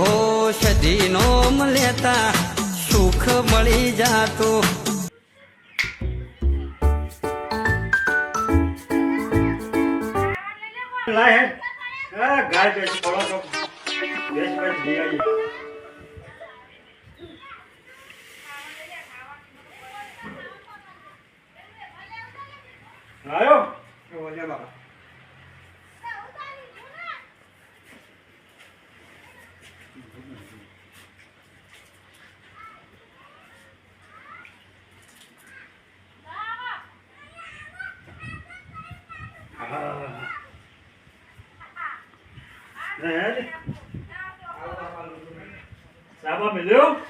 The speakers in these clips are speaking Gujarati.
ઔષધિ નોમ લેતા સુખ મળી જાતું. ગાય બેસ પડો. બાબા હા રે સાબા મિલ્યો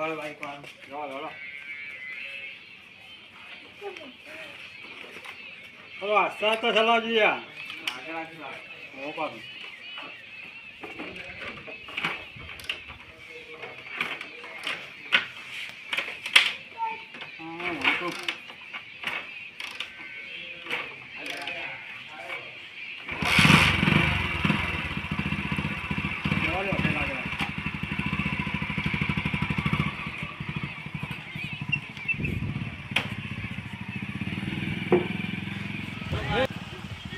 બળ બાઈક વાળું. ચાલો ચાલો હલો આસ્તા ચલાવજો યાર આગળ આગળ લાવો. હો પાછું હા વાંધો. જવા દો, પેલા જરા.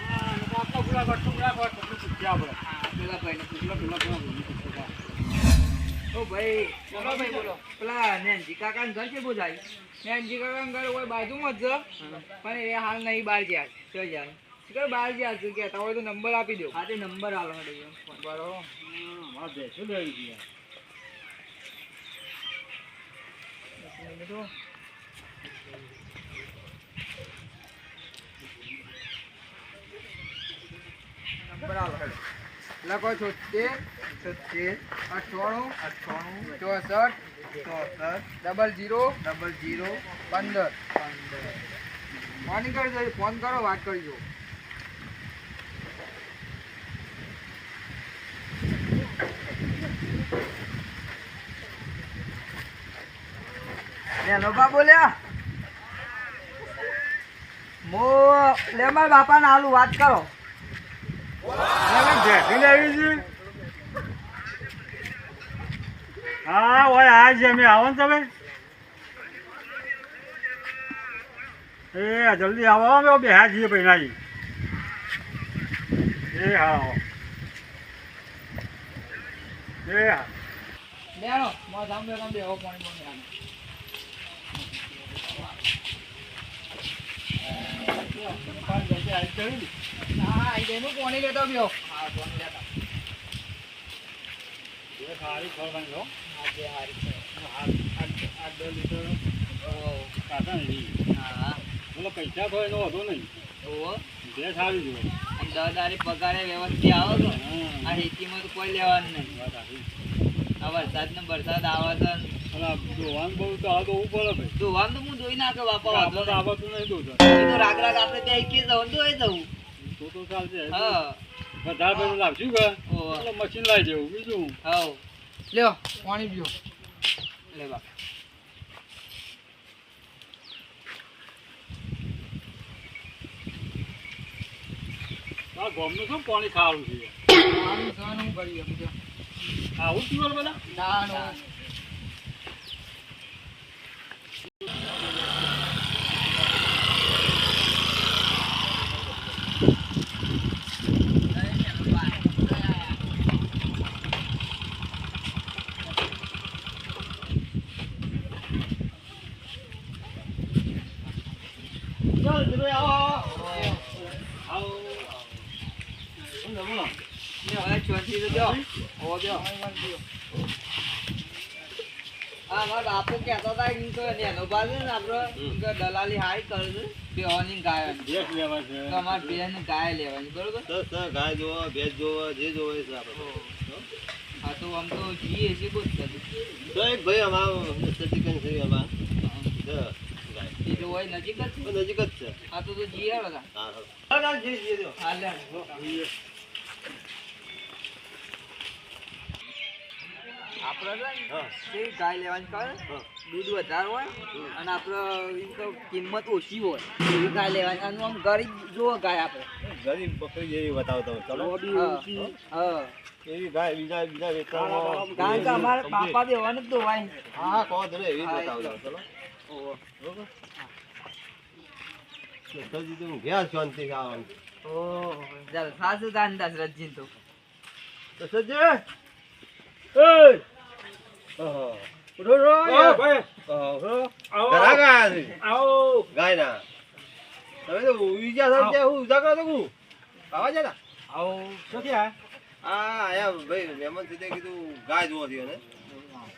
હા, આટલા ગુલા કર, ટુકડા કર, ટુકડું શીખ્યા આપણે. પેલા ભાઈને પૂછો. પેલા, પેલા, પેલા ભૂલી શીખ્યા. ઓ ભાઈ બોલો ભાઈ બોલો પેલા નેનજી કાકા ઘર છે બહુ જાય નેનજી કાકા ઘર હોય બાજુમાં જ પણ એ હાલ નહીં બાર ગયા જાય ગયા છે કહેતા હોય તો નંબર આપી દો હા તે નંબર આલો હડે બરોબર હા, મારે હડે લખો છોતેર છોતેર અઠવાણું અઠવાણું ચોસઠ ચોસઠ ડબલ જીરો ડબલ જીરો પંદર. પંદર. ફોન કરજો ફોન કરો વાત કરજો. નેનોબા બોલ્યા? મો લે મારા બાપાને હાલું વાત કરો. બેસી લેવી છે હા ઓય આ અમે આવો ને તમે એ જલ્દી આવો અમે બેહા જઈએ ભાઈ એ હા આવો. એ હા. બેનો મો સામે કામ બેહો પાણી પાણી હા આઈ પાણી લેતો બેહો હા પાણી લેતા. એ સારી ખોલવાની હો. આજે હારી છે. આઠ- આઠ- આઠ દસ લીટર કાઢા ને હા. બોલો પૈસા તો એનો વધુ નહીં. ઓ બે સારી જુઓ અને પગારે વ્યવસ્થિત આવો તો. આ તો કોઈ લેવાનું નહીં. આ વરસાદ ને વરસાદ આવે તો અલા, બહુ તો આ ભાઈ. ધોવાનું તો હું જોઈ નાખે બાપા. આવતું નહીં દોધા. રાગ રાગ આપણે તો જવું. તો તો ચાલશે હા વધારે પેલું લાવશું કે ઓહો. મશીન લાવી દેવું બીજું હાવ લ્યો પાણી પીઓ લે બા આ ગોમનું શું પાણી ખાવાનું છે હું કરી શકું છું. આવું પીવાનું બધા ના, ના. હવે ચોથી તો જો. હોવો જો. હા, મારા બાપુ કહેતો હતા કે ઈ તો નેનો બા છે ને આપડે દલાલી હારી કરે બેવાની ને ગાયવાની. ભેંસ લેવા છે તો અમારે બેન ગાય લેવાની બરોબર ગાય જોવો ભેંસ જોવો જે જોવો છે. હા તો આમ તો જીએ છીએ બહુ તો એક ભાઈ અમારો સચિકન છે અમાર તો એ તો હોય નજીક જ છે નજીક જ છે હા. તો તો જીએ હવે હા હા હા જી જી દો હા. લે આપણે છે ને તે ગાય લેવાની કરે દૂધ વધારે હોય અને આપણે કિંમત ઓછી હોય. એવી ગાય લેવાની અને આમ ગરીબ જુઓ ગાય આપણે ગરીબ બકરી જેવી બતાવતો હોય. ચલો. હા હા. એવી ગાય બીજા બીજા વેચાણમાં કારણ કે અમારે પાપા દેવાનું જ તો હોય હા કહો ધરે એવી જ બતાવતો ચલો. બરોબર? સરજી તું ઘેર શાંતિ ખાવાનું ઓહો. ચાલ સાસુ દાન દાસ રજીન તો સજી સજ્જે ગયા છે આવો. ગાય ના તમે તો ઉઈ ગયા છો ત્યાં હું ઉજાગરો તો હું આવા જતા આવો. શું થયા આ? આયા ભાઈ મહેમાન છે તે કીધું ગાય જોવા થયો ને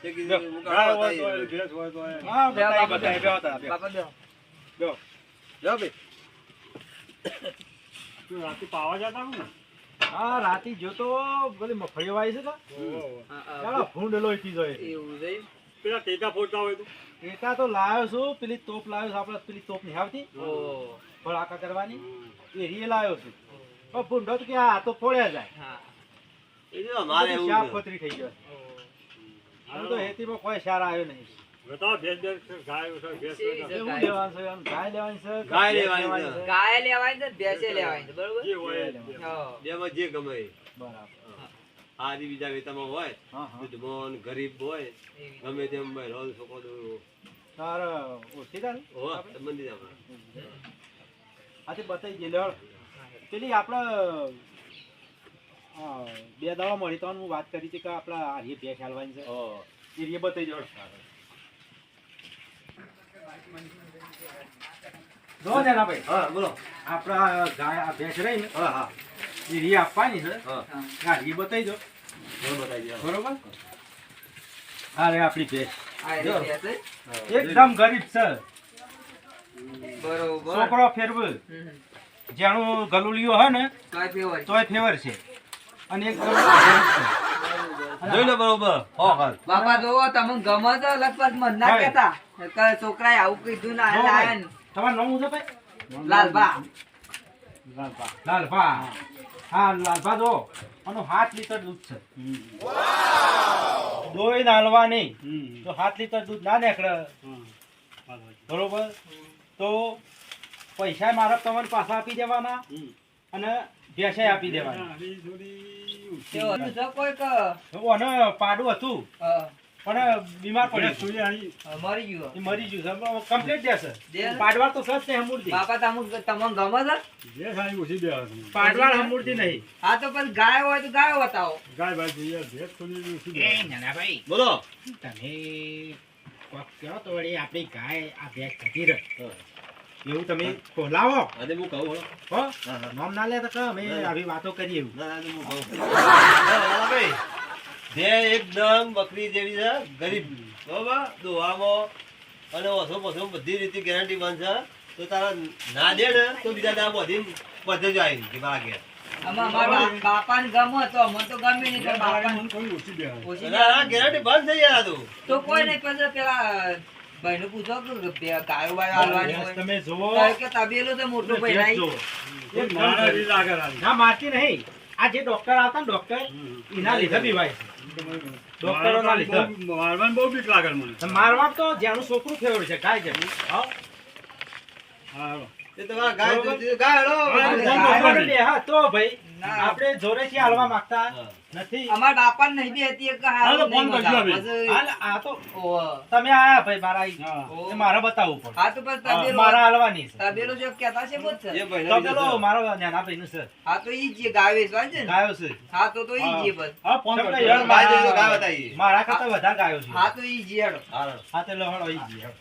તે કીધું હું ગાય બતાય ભેંસ હોય તો હા બે તું રાતે પાવા જતા હું હા રાતી જોતો પેલી મફળીઓ આવી છે તો. હા, હા. ચાલો ભૂંડ લોહી જોઈએ એવું છે પેલા ટેકા ફોડતા હોય તો? એકા તો લાવ્યો છું પેલી તોપ લાવ્યો છું આપણે પેલી તોપ નહીં આવતી. ભડાકા કરવાની. એ રીએ લાવ્યો છું. પણ ફૂંડો તો કે આ તો ફોડ્યા જાય. હા. એ જો અમારે શાક પતરી થઈ ગયો. હવે તો તો હેતીમાં કોઈ સાર આવ્યો નહીં. બતાવો ભેંસ ભેંસ ગાય છે, ભેંસ છે. છે. એવું લેવાનું છે આમ ગાય લેવાની છે ગાય લેવાની છે. ગાય લેવાની છે ભેંસે લેવાની છે બરોબર? જે હોય બેમાં જે ગમે બરાબર. આદિ બીજા વેતામાં હોય દુધમોન ગરીબ હોય. ગમે તેમ ભાઈ રોલ છોકરો દોરો તાર ઓછી તાર હોવા સંબંધિત આપણે. આથી બતાવી દે પેલી આપણે બે દાડા મળી તો હું વાત કરી હતી કે આપડા આર્ય ભેંસ હાલવાની છે. હો. એ રીએ બતાવી દો જો ને ભાઈ હા બોલો આપણા ગાય ભેંસ રહી ને હા હા એ રીએ આપવાની છે હા હા. બતાવી દો બતાવી દો. બરોબર આ રે આપણી ભેંસ આ જો. રીતે હશે. હા. એકદમ ગરીબ છે બરોબર છોકરો ફેરવું. જેનું ગલુલિયો હોય ને તોય ફેવર છે. તોય ફેવર છે અને એક. જોઈ લો બરોબર. બાપા જોવો તમે ગમે તો લગભગ મન ના કેતા છોકરાએ આવું કીધું ના જો એટલે ભાઈ, આયા ને. તમારું નામ શું ભાઈ? લાલબા લાલભા. હા લાલભા જો આનું સાત લીટર દૂધ છે. દોઈ નાલવા નહીં તો હાથ લીટર દૂધ ના નીકળે. બરોબર. તો પૈસા મારા તમને પાછા આપી દેવાના અને ભેસાઈ આપી દેવાના. પાડું હતું. પણ બીમાર ભેંસ પડ્યું થોડી આની મરી ગયું. મરી ગયું કમ્પ્લીટ દેશે પાડવા તો સજ નહીં હમૂળથી બાપા તમને ગમે છે? ઓછી પાડવા હમૂળથી નહીં. હા તો પછી ગાય હોય તો ગાય બતાવો. ગાય ભાઈ જોઈએ બોલો. તમે કોક કહો તો વળી આપણી ગાય આ ભેંસ થતી રહે. એવું તમે લાવો. આજે હું કહું હો. હો નામ ના લે તો અમે આવી વાતો કરીએ એવું. ના, આજે હું કહું. બે એકદમ બકરી જેવી છે ગરીબ. બરોબર? દોવામાં અને ઓછો પછો બધી રીતે ગેરંટી બનશે. તો તારા ના દે ને તો બીજા દા બધી બધે જ આવી કે મારા ઘેર બાપાને ગમે તો મને તો ગમે નહીં ના, ના, ગેરંટી બંધ થઈ ગયા આ તો. તો કોઈ નહીં પછી પેલા ભાઈને પૂછો કે બે હાલવાની તમે જુઓ. કે તબેલો તો મોટો ભાઈ નહીં? જુઓ. કોઈ મારા જેવી લાગે રાની. ના મારતી નહીં. આ જે ડોક્ટર આવતા ને ડોક્ટર એના લીધે બીવાય છે ડોક્ટરોના લીધે. બહુ- બહુ બીક લાગે મને. મારવા તો જેનું છોકરું ફેવર છે ગાય જેવું હા. હા, તો ગાય ગાય ભાઈ. આપણે જોરેથી હાલવા માંગતા નથી. અમારા બાપા નહીં બી હતી એક હાલ ફોન કરજો હવે. હાલ, આ તો તમે આયા ભાઈ મારા. મારે બતાવવું પડે. હા તો પછી તબેલો- મારા હાલવાની છે. તબેલો જો કહેતા છે બોલ છે. એ ભાઈને તો લીધો પેલો છે. મારો નાના ભાઈનું છે હા તો ઈ જે ગાય વેચવા છે ને? ગાયો છે. હા તો તો ઈ જે બસ. હા ફોન કરજો. યાર ગાય જો તો મારા- ગાય બતાવીએ. મારા કરતા વધારે ગાયો છે. હા તો ઈ જે હેડો. હાલો. હા. તો લો હળો ઈ જ હેડો.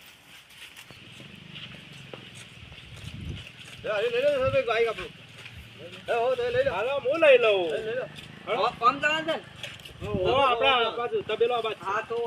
એ, અરે લે લો, ભાઈ, આપણું. હાલો હું લઈ લઉં. જવાનું ને? ઓ, આપણા બાજુ તબેલો બાજુ હા તો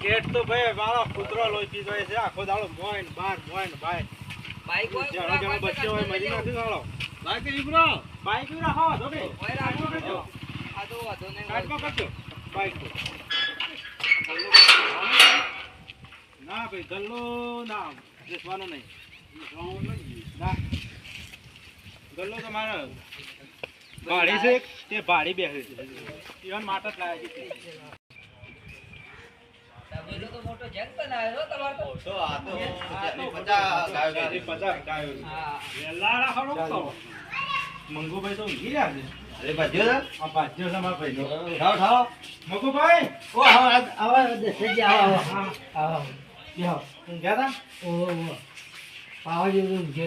આ ગેટ તો ભાઈ મારો કૂતરો લોહી પીધો છે. આખો દાડો મોઈન બાર મોઈન ભાઈ બાઈક હોય જણો જણો બચ્યો હોય મરી નથી સાળો બાઈક ઈબ્રો બાઈક ઈબ્રો હો તો કે ઓય રાખો કરજો. હા તો વાધો નહીં. કાટકો કરજો. બાઈક તો. ના ભાઈ ગલ્લો ના બેસવાનો નહીં. ના. ગલ્લો તો મારો ભાડી છે તે ભાડી બેસે છે. ઈવન માટે જ લાવે છે. તબેલો તો મોટો જગ બનાવ્યો હો તમારે તો. તો આ તો પચાસ ગાયો ચાલી જોઈતી. પચાસ ગાયો છે. હા. વહેલા રાખો મંગુભાઈ તો ઊંઘી રહ્યા છે અરે, ભાઈઓ છે? આ ભાજ્યો છે મારા ભાઈનો. ઠાવ, ઠાવ. મંગુભાઈ ઓ આવો આવો દસજી આવો આવો આવો બેહો ઊંઘ્યા તા? ઓ ઓ પાવા જેવું છે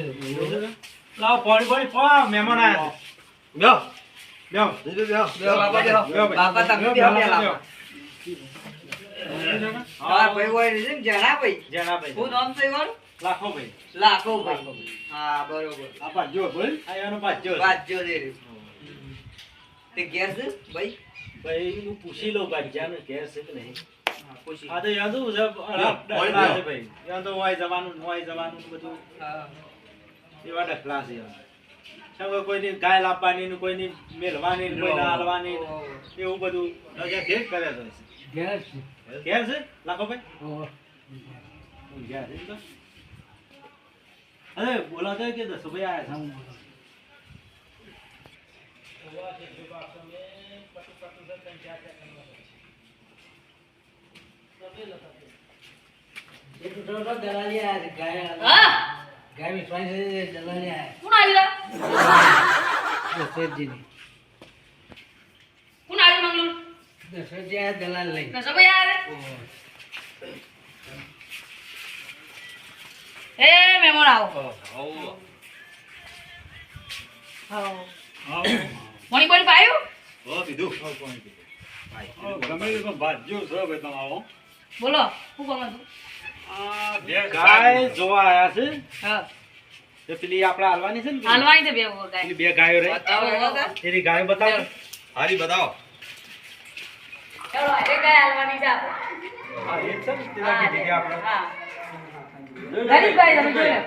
લાવો પાણી પાણી પા મહેમાન આયા બેહો. બેહો. બેહો. બેહો બાપા. બેહો બાપા તમે બેહો, બેહો તમારા ભાઈ હોય છે ને નામ છે એવાનું? લાખો ભાઈ લાખોભાઈ. હા બરોબર. આ ભાજ્યો બોલ. આ એનો ભાજ્યો છે. વાંચજો દે રે. તે ગેસ છે ભાઈ? ભાઈ હું પૂછી લઉં ભાજ્યાને ગેસ છે કે નહીં. હા, આ તો યાદ હું ભાઈ. યાદ તો હોય જવાનું હોય જવાનું બધું. હા. એવા ડખલા છે સગો કોઈની ગાય લાપવાની ને કોઈની મેલવાની કોઈ કોઈને હાલવાની એવું બધું. કરે તો છે ઘેર છે લાખો ભાઈ ઓ ઊંઘ્યા છે એમ તો અરે બોલાવતા કે દસો ભાઈ આયા છે એ તો તો તો દલાલી આયા છે ગાય હા ગાય વિશ્વાસ છે દલાલી આયા કોણ આવ્યું દશરથજી આયા દલાલ લઈ. નસો ભાઈ આવે એ મહેમાન આવો. આવો. આવો. મોણી બોલી પાયું હો, પીધું. ગમે તે પણ ભાજ્યો છે ભાઈ તમારો બોલો શું કહો તું આ બે ગાય જોવા આયા છે. હા. તો પેલી આપણે હાલવાની છે ને હાલવાની છે બે ગાય. બે ગાયો રહી. એની ગાયો બતાવો. હારી બતાવો. ચલો એ ગાય હાલવાની છે આપણે? ગરીબ ગાય તમે જોઈ.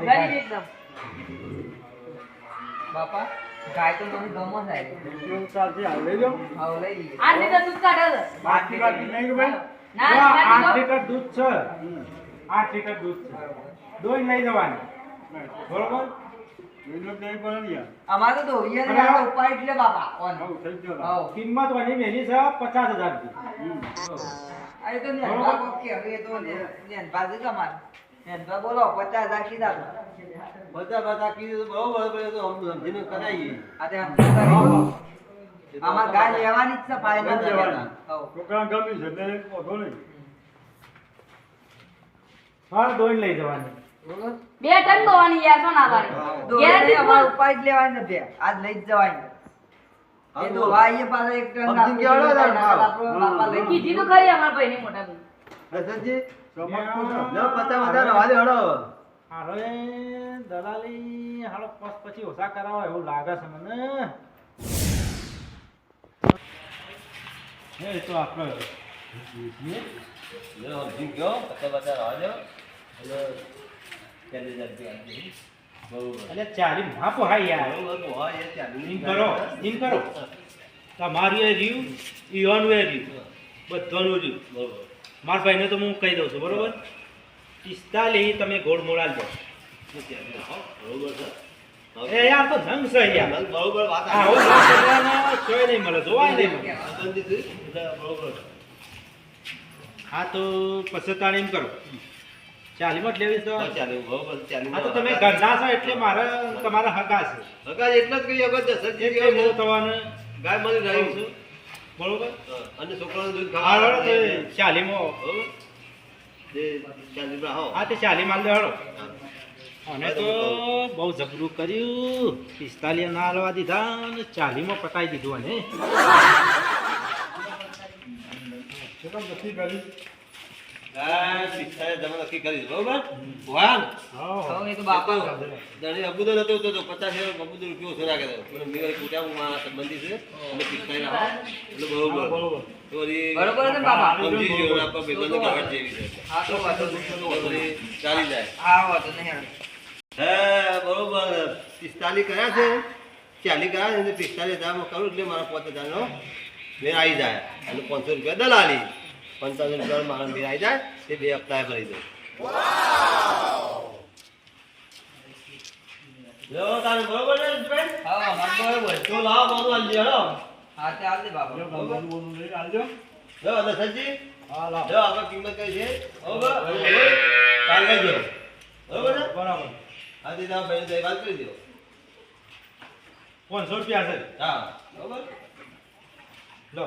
ગરીબ એકદમ. બાપા ગાય તો તમે ગમો થાય એવું ચાલશે હાલ લઈ લો. આવો લઈ લઈએ. આઠ લીટર દૂધ કાઢે છે બાકી બાકી નહીં ભાઈ? ના જો આ ના આઠ લીટર દૂધ છે. આઠ લીટર દૂધ છે. દોઈ લઈ જવાની બરોબર? અમારે તો ધોઈએ ને આ તો ઉપર એટલે બાપા ઓન. હવ થઈ ગયો હાવ. કિંમત વાની મેલી છે પચાસ હજાર આ તો નેનભા કોક હવે તો નેનભા છે તમારે નેનભા બોલો પચાસ હજાર કીધા બધા બધા કીધું તો બરોબર એ તો અમને સમજીને કરાઈએ. આમાં ગાય લેવાની જ છે ફાયદા લેવાની. છોકરા ગમી છે એટલે વાંધો નહીં હા દોઈ લઈ જવાની. બે ટન દોવાની યાર ના પાડે દોરી ગેરંટી અમારે ઉપાય જ લેવાની નથી આજ લઈ જ જવાય. એ તો ભાઈ એ પાસે એક ટન ના કીધી તો ખરી અમારા ભાઈની મોટા ભાઈ. સમજતું છે. લ્યો, પચાસ રવા દે, હળો. હાલો. એ દલાલી હાલો પસ પછી ઓછા કરાવો એવું લાગે છે મને. એ તો આપણે જીતીએ લે હજી ગયો પતા પચાસ રહેવા દો એટલે ચાલી માં હા યાર. ચાલીસ કરો એમ કરો. તમારું એ રહ્યું ઈવાનું એ રહ્યું બધાનું રહ્યું. બરોબર મારા ભાઈને તો હું કહી દઉં છું બરોબર? પિસ્તાલીસ તમે ગોળ મોડા લો બરોબર છે. એ યાર તો ધંગ છે યાર. બરોબર વાત કરવાનો નહીં મળે જોવાય નહીં મળે. બરોબર હા તો પછતાણી કરો. ચાલીમાં જ લેવી તો? હા, ચાલીસ બરોબર ચાલીસ હા તો તમે ગંધા છો એટલે મારે તમારા હગા છે હકા એટલે જ કહીએ અગર દસ જ એટલે હું તમને ગાય મળી રહ્યું છું. બરોબર? અને છોકરાનું દૂધ ખાવા ચાલીમાં બરોબર. હા તે ચાલી માલ દે અને તો બહુ જબરું કર્યું. પિસ્તાલીસ ના હલવા દીધા અને ચાલીમાં પટાઈ દીધું અને શું કામ નક્કી કર્યું? ગાય પિસ્તાળીસ તમે નક્કી કરી બરોબર? વાહ. હા. હવે એ તો બાપા. દાણી અબુદો નતો તો તો પચાસ હજાર અબુદો રૂપિયો વળી કુટામાં સંબંધી છે અને પિસ્તાળીસ રાખો એટલે બરોબર. હા, બરોબર. છે બાપા? સમજી ગયો ને જેવી છે. હા તો વાંધો તો નહીં. વળી ચાલી જાય. હા વાંધો નહીં હે. બરોબર. પિસ્તાલીસ કર્યા છે. ચાલીસ કર્યા છે પિસ્તાલીસ હજારમાં કરું એટલે મારા પોતે હજારનો મેં આવી જાય. અને પાંચસો રૂપિયા દલાલી. પંચાવન રૂપિયા મારા મેં આવી જાય તે બે હપ્તા ભરી દઉં જો તારે બરોબર ને હા હા બરોબર. તો લાવો મારું આલી હેડો હા ચાલ દે બાપા જો અને સજી હા, લાવો. જો આપણે કિંમત કઈ છે? બરોબર? કાલે જો બરોબર? ને બરાબર આજે તમે ભાઈ વાત કરી દો. પાંચસો રૂપિયા છે. હા બરોબર? લો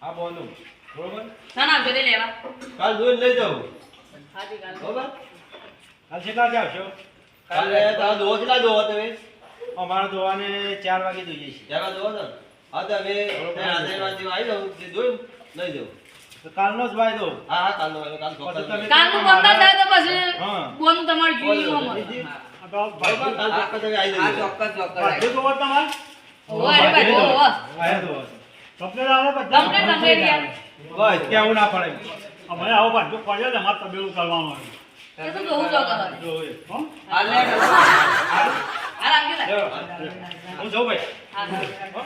હા બોનું બરોબર? સના આવજો લઈ લેવા. કાલ દૂધ લઈ જાઉં. હાજી કાલ. બરોબર? કાલ કેટલા જાવ કાલે તમે દોવો કેટલા દોવો તમે અમારે દોવાને ચાર વાગે જોઈએ છે જરા દોવો હા તો હવે આજે વાંચી આવી જાઉં જે જોયું લઈ જાઉં કાલનો જ વાયદો. હા હા કાલનો વાયદો, કાલ ચોક્કસ કાલનું બંધ થાય તો પછી હા. તમારે બરોબર કાલ ચોક્કસ હા ચોક્કસ ભાઈ. Complete complete. બસ કેવું ના પડે અમે આવો બાજુ પડ્યો ને અમારે તબેલું કરવાનું એ તો જોવું જોવું કરે. જોઈએ. હો? હાલ લે લે. હું જાઉં ભાઈ હા. હો?